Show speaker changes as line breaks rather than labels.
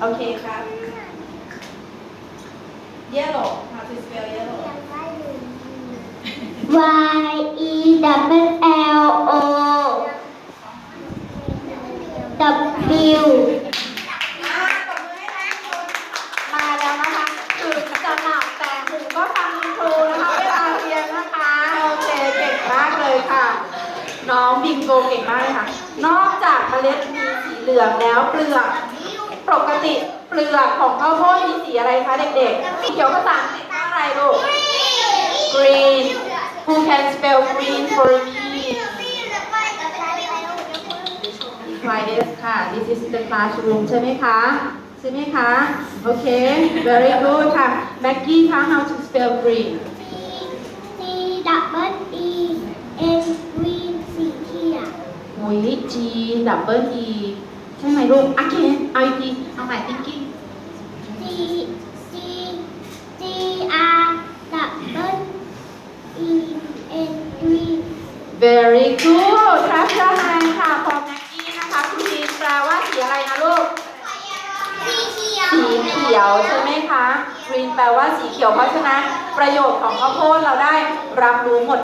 โอเคครับ yellow how to spell yellow
Y E double L O W
อ่าตบมือให้นะคุณมาแล้วนะคะคือจะหลับแต่หูก็ฟังคุณครูนะคะเวลาเรียนนะคะ โอเคเก่งมากเลยค่ะ น้องบิงโกเก่งมากเลยค่ะ นอกจากเมล็ดมีสีเหลืองแล้วเปลือก ปกติเปลือกของข้าวโพดมีสีอะไรคะเด็กๆสีเขียวภาษาอังกฤษว่าอะไรลูก green who can spell green for me Try this ค่ะ this is the classroom ใช่ไหมคะใช่ไหมคะโอเค very good ค่ะ Maggie คะ how to spell green
C double E N green สีเขียว
โอ้ย G double E ใช่ไหมลูก again เอาอีกทีเอาใหม่ thinking
C C G R double E N green
very good ครับเจ้านายค่ะพอ Maggie นะคะคุณทีนแปลว่าสีอะไรนะลูก
สีเขียว
สีเขียวใช่ไหมคะ green แปลว่าสีเขียว เพราะฉะนั้นประโยชน์ของข้าวโพดเราได้รับรู้หมด